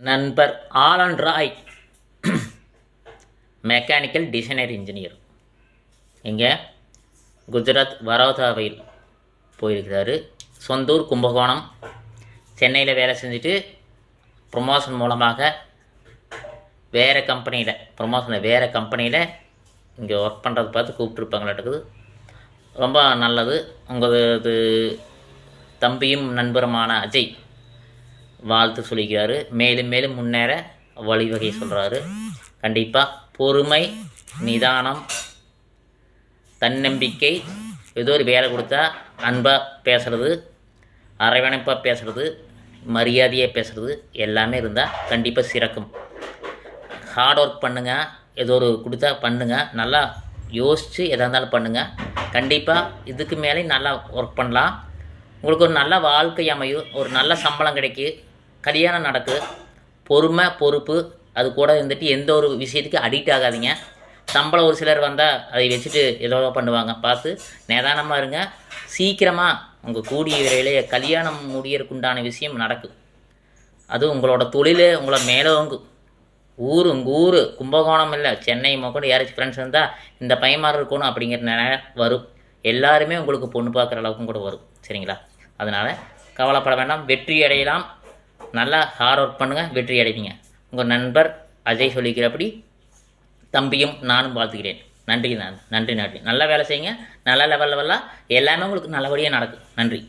நண்பர் Alan Roy mechanical designer engineer இங்கே குஜராத் வரோதாவில் போயிருக்கிறாரு. சொந்தூர் கும்பகோணம். சென்னையில் வேலை செஞ்சுட்டு ப்ரொமோஷன் மூலமாக வேறு கம்பெனியில் ப்ரொமோஷனில் வேறு கம்பெனியில் இங்கே ஒர்க் பண்ணுறது பார்த்து கூப்பிட்ருப்பாங்களாட்டுக்குது ரொம்ப நல்லது. உங்களது தம்பியும் நண்பருமான அஜய் வாழ்த்து சொல்லிக்கிறாரு. மேலும் மேலும் முன்னேற வழிவகை சொல்கிறாரு கண்டிப்பாக பொறுமை நிதானம் தன்னம்பிக்கை ஏதோ ஒரு வேலை கொடுத்தா அன்பாக பேசுகிறது அரவணைப்பாக பேசுகிறது மரியாதையாக பேசுகிறது எல்லாமே இருந்தால் கண்டிப்பாக சிறக்கும். ஹார்ட் ஒர்க் பண்ணுங்கள் ஏதோ ஒரு கொடுத்தா பண்ணுங்கள் நல்லா யோசித்து எதாக இருந்தாலும் பண்ணுங்கள் கண்டிப்பாக இதுக்கு மேலே நல்லா ஒர்க் பண்ணலாம். உங்களுக்கு ஒரு நல்ல வாழ்க்கை அமையும் ஒரு நல்ல சம்பளம் கிடைக்கும் கல்யாணம் நடக்குது. பொறுமை பொறுப்பு அது கூட இருந்துட்டு எந்த ஒரு விஷயத்துக்கு அடிக்ட் ஆகாதீங்க. சம்பளம் ஒரு சிலர் வந்தால் அதை வச்சுட்டு ஏதோ பண்ணுவாங்க. பார்த்து நிதானமாக இருங்க. சீக்கிரமாக உங்கள் கூடிய விரைவிலே கல்யாணம் முடியறதுக்கு உண்டான விஷயம் நடக்கும் அது உங்களோட தொழில் உங்களை மேலோங்கு ஊர் உங்கள் ஊர் கும்பகோணம் இல்லை. சென்னை மொக்கோடு யாராச்சும் ஃப்ரெண்ட்ஸ் இருந்தால் இந்த பையன் மாதிரி இருக்கணும் அப்படிங்கிற நேரம் வரும். எல்லாருமே உங்களுக்கு பொண்ணு பார்க்குற அளவுக்கும் கூட வரும். சரிங்களா? அதனால் கவலைப்பட வேண்டாம். வெற்றி அடையலாம். நல்லா ஹார்ட் ஒர்க் பண்ணுங்கள் வெற்றி அடைவீங்க. உங்கள் நண்பர் அஜய் சொல்லிக்கிறபடி தம்பியும் நானும் வாழ்த்துக்கிறேன் நன்றி நான் நன்றி நன்றி. நல்லா வேலை செய்யுங்க. நல்ல லெவல் லெவலாக எல்லாமே உங்களுக்கு நல்லபடியாக நடக்கும். நன்றி.